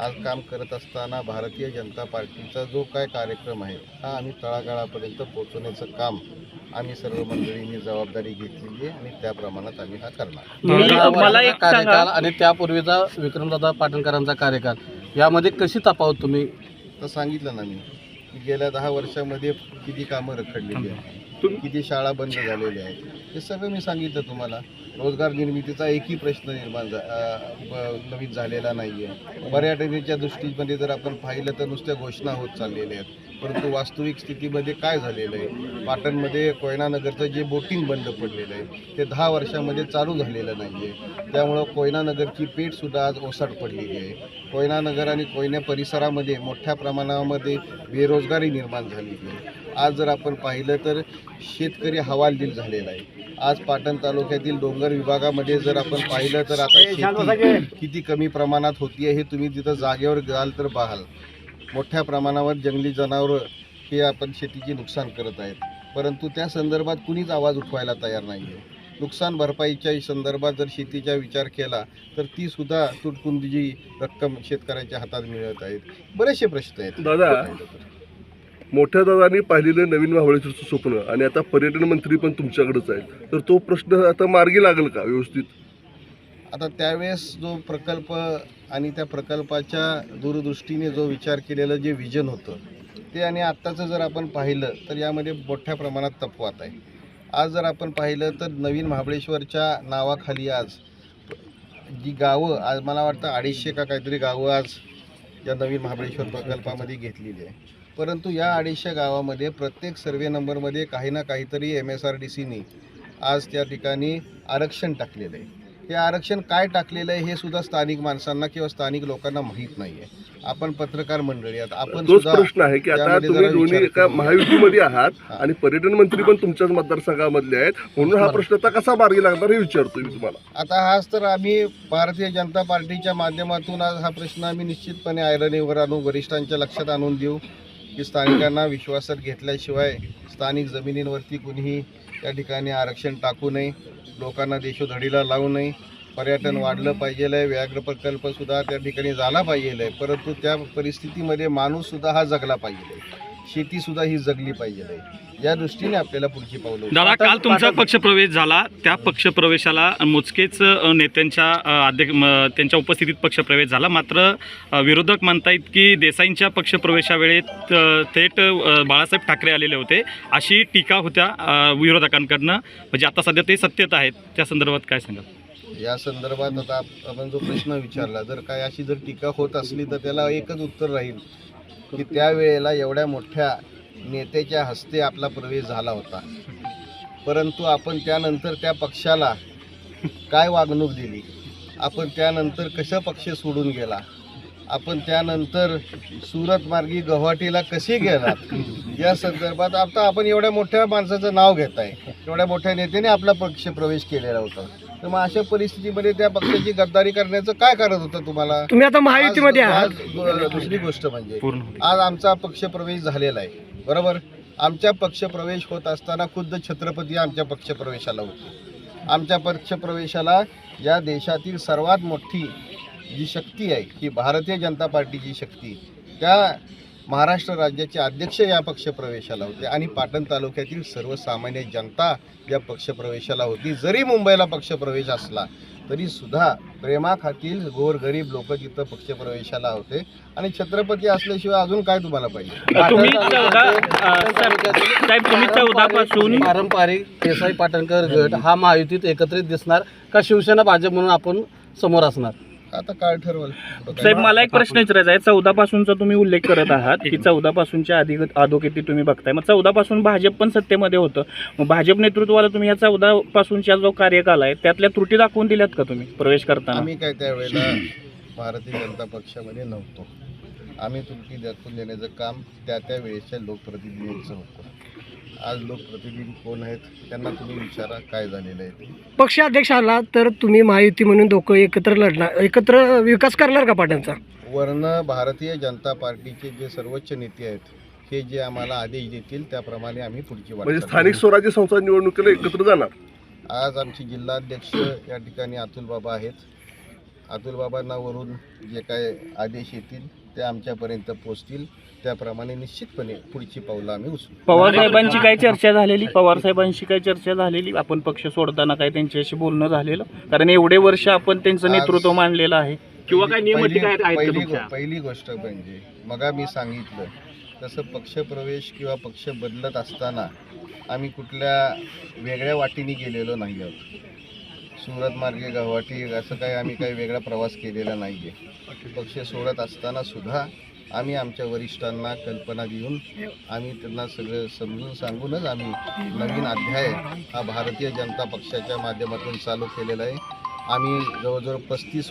आज काम करत असताना भारतीय जनता पार्टीचा जो काय कार्यक्रम आहे हा आम्ही तळागाळापर्यंत पोहोचवण्याचं काम आम्ही सर्व मंडळींनी जबाबदारी घेतलेली आहे आणि त्या प्रमाणात आम्ही हा करणार. कार्यकाल आणि त्यापूर्वीचा विक्रमदादा पाटणकरांचा कार्यकाल यामध्ये कशी तफावत तुम्ही? तर सांगितलं ना मी गेल्या दहा वर्षामध्ये किती कामं रखडलेली आहेत. किती शाळा बंद झालेल्या आहेत? हे सगळं मी सांगितलं तुम्हाला. रोजगार निर्मितीचा एकही प्रश्न निर्माण ब- नवीन झालेला नाही आहे पर्यटनाच्या दृष्टीमध्ये जर आपण पाहिलं तर नुसत्या घोषणा होत चाललेल्या आहेत. परंतु वास्तविक स्थितीमध्ये काय झालेलं आहे? पाटणमध्ये कोयना नगरचं जे बोटिंग बंद पडलेलं आहे ते दहा वर्षामध्ये चालू झालेलं नाही आहे त्यामुळं कोयना नगरची पेठसुद्धा आज ओसाड पडलेली आहे. कोयना नगर आणि कोयना परिसरामध्ये मोठ्या प्रमाणामध्ये बेरोजगारी निर्माण झालेली आहे. आज जर आपण पाहिलं तर शेतकरी हवालदिल झालेला आहे. आज पाटण तालुक्यातील डोंगर विभागामध्ये जर आपण पाहिलं तर आता किती कमी प्रमाणात होती हे तुम्ही तिथं जागेवर जाल तर पाहाल. मोठ्या प्रमाणावर जंगली जनावरं हे आपण शेतीची नुकसान करत आहेत. परंतु त्या संदर्भात कुणीच आवाज उठवायला तयार नाही आहे नुकसान भरपाईच्या संदर्भात जर शेतीचा विचार केला तर ती सुद्धा तुटपुंजी रक्कम शेतकऱ्यांच्या हातात मिळत आहेत. बरेचसे प्रश्न आहेत. दादा मोठ्या दादांनी पाहिलेलं नवीन महाबळेश्वरचं स्वप्न आणि आता पर्यटन मंत्री पण तुमच्याकडेच आहेत. तर तो प्रश्न आता मार्गी लागेल का व्यवस्थित? आता त्यावेळेस जो प्रकल्प आणि त्या प्रकल्पाच्या दूरदृष्टीने जो विचार केलेलं जे विजन होतं ते आणि आत्ताचं जर आपण पाहिलं तर यामध्ये मोठ्या प्रमाणात तफवात आहे. आज जर आपण पाहिलं तर नवीन महाबळेश्वरच्या नावाखाली आज जी गावं आज मला वाटतं अडीचशे का काहीतरी गावं आज या नवीन महाबळेश्वर प्रकल्पामध्ये घेतलेली आहे. परंतु या अडीचशे गावामध्ये प्रत्येक सर्वे नंबरमध्ये काही ना काहीतरी एम एस आर डी सीनी आज त्या ठिकाणी आरक्षण टाकलेलं आहे. हे आरक्षण काय टाकलेलं आहे हे सुद्धा स्थानिक माणसांना किंवा स्थानिक लोकांना माहीत नाही आहे आपण पत्रकार मंडळी आहात. आपण तोच सुद्धा प्रश्न आहे की आता त्यामध्ये तुम्ही जरा दोन्ही विचार एका महायुतीमध्ये आहात. आणि पर्यटन मंत्री पण तुमच्याच मतदारसंघामधले आहेत. म्हणून हा प्रश्न आता कसा मार्गी लागणार हे विचारतोय मी तुम्हाला. आता हाच तर आम्ही भारतीय जनता पार्टीच्या माध्यमातून आज हा प्रश्न आम्ही निश्चितपणे आयरणीवर आणू वरिष्ठांच्या लक्षात आणून देऊ. की स्थानिकांना विश्वासात घेतल्याशिवाय स्थानिक जमिनींवरती कुणीही त्या ठिकाणी आरक्षण टाकू नये लोकांना देशोधडीला लावू नये. पर्यटन वाढलं पाहिजे आहे व्याघ्र प्रकल्पसुद्धा त्या ठिकाणी झाला पाहिजे आहे परंतु त्या परिस्थितीमध्ये माणूससुद्धा हा जगला पाहिजे. आहे शेतीसुद्धा ही जगली पाहिजे या दृष्टीने आपल्याला पुढची पावलं. दादा काल तुमचा पक्षप्रवेश झाला. त्या पक्षप्रवेशाला मोजकेच नेत्यांच्या अध्यक्ष त्यांच्या उपस्थितीत पक्षप्रवेश झाला. मात्र विरोधक म्हणतायत की देसाईंच्या पक्षप्रवेशावेळेत थेट बाळासाहेब ठाकरे आलेले होते. अशी टीका होत्या विरोधकांकडनं. म्हणजे आता सध्या ते सत्तेत आहेत. त्या संदर्भात काय सांगाल? या संदर्भात आता आप- आपण जो प्रश्न विचारला जर काय अशी जर टीका होत असली तर त्याला एकच उत्तर राहील. की त्यावेळेला एवढ्या मोठ्या नेत्याच्या हस्ते आपला प्रवेश झाला होता. परंतु आपण त्यानंतर त्या पक्षाला काय वागणूक दिली? आपण त्यानंतर कशा पक्ष सोडून गेला? आपण त्यानंतर सुरत मार्गी गुवाहाटीला कसे गेलात? या संदर्भात आता आपण एवढ्या मोठ्या माणसाचं नाव घेत आहे एवढ्या मोठ्या नेत्याने आपला पक्ष प्रवेश केलेला होता. तर मग अशा परिस्थितीमध्ये त्या पक्षाची गद्दारी करण्याचं काय करत होतं तुम्हाला? तुम्ही आता महायुतीमध्ये दुसरी गोष्ट म्हणजे. आज आमचा पक्षप्रवेश झालेला आहे. बरोबर? आमच्या पक्षप्रवेश होत असताना खुद्द छत्रपती आमच्या पक्षप्रवेशाला होते. आमच्या पक्षप्रवेशाला या देशातील सर्वात मोठी जी शक्ती आहे ही भारतीय जनता पार्टीची शक्ती त्या महाराष्ट्र राज्याचे अध्यक्ष या पक्षप्रवेशाला होते आणि पाटण तालुक्यातील सर्वसामान्य जनता या पक्षप्रवेशाला होती. जरी मुंबईला पक्षप्रवेश असला तरी सुद्धा प्रेमाखातील गोरगरीब लोक तिथं पक्षप्रवेशाला होते. आणि छत्रपती असल्याशिवाय अजून काय तुम्हाला पाहिजे? पारंपरिक देसाई पाटणकर गट हा महायुतीत एकत्रित दिसणार का शिवसेना भाजप म्हणून आपण समोर असणार? आता काय ठरवल. साहेब मला एक प्रश्न विचारायचा आहे. चौदा पासूनचा तुम्ही उल्लेख करत आहात की चौदा पासूनच्या आधी अधोगती तुम्ही बघताय. मग चौदा पासून भाजप पण सत्तेमध्ये होतं. मग भाजप नेतृत्वाला तुम्ही या चौदा पासूनच्या जो कार्यकाल आहे त्यातल्या त्रुटी दाखवून दिल्यात का तुम्ही प्रवेश करताना? आम्ही काय त्यावेळेला भारतीय जनता पक्षामध्ये नव्हतो. आम्ही तुमची दाखवून देण्याचं काम त्या त्या वेळेच्या लोकप्रतिनिधींचं होतं. आज लोकप्रतिनिधी कोण आहेत त्यांना तुम्ही विचारा काय झालेलं आहे ते. पक्ष अध्यक्ष आला तर तुम्ही महायुती म्हणून दोघं एकत्र लढणार एकत्र विकास करणार का पाटणचा? वरनं भारतीय जनता पार्टीचे जे सर्वोच्च नेते आहेत हे जे आम्हाला आदेश देतील त्याप्रमाणे आम्ही पुढची म्हणजे वाटचाल स्थानिक. स्वराज्य संस्था निवडणुकीला एकत्र जाणार. आज आमचे जिल्हाध्यक्ष या ठिकाणी अतुल बाबा आहेत. अतुल बाबांना वरून जे काय आदेश येतील ते आमच्यापर्यंत पोचतील. त्याप्रमाणे निश्चितपणे पुढची पावलं आम्ही उचलू. पवार साहेबांची काय चर्चा झालेली? पवार साहेबांशी काय चर्चा झालेली? आपण पक्ष सोडताना काय त्यांच्याशी बोलणं झालेलं? कारण एवढे वर्ष आपण त्यांचं नेतृत्व मांडलेलं आहे. किंवा काय पहिली- काय आहेत का पहिली तुमच्या? गो- पहिली गोष्ट म्हणजे मगा मी सांगितलं तसं पक्षप्रवेश किंवा पक्ष बदलत असताना आम्ही कुठल्या वेगळ्या वाटेने गेलेलो नाही आहोत. सुरत मार्गे गव्हाटी असं काय आम्ही काही वेगळा प्रवास केलेला नाही आहे पक्ष सोडत असताना सुद्धा आम्ही आमच्या वरिष्ठांना कल्पना देऊन आम्ही त्यांना सगळं समजून सांगूनच आम्ही नवीन अध्याय हा भारतीय जनता पक्षाच्या माध्यमातून चालू केलेला आहे. आम्ही जवळजवळ पस्तीस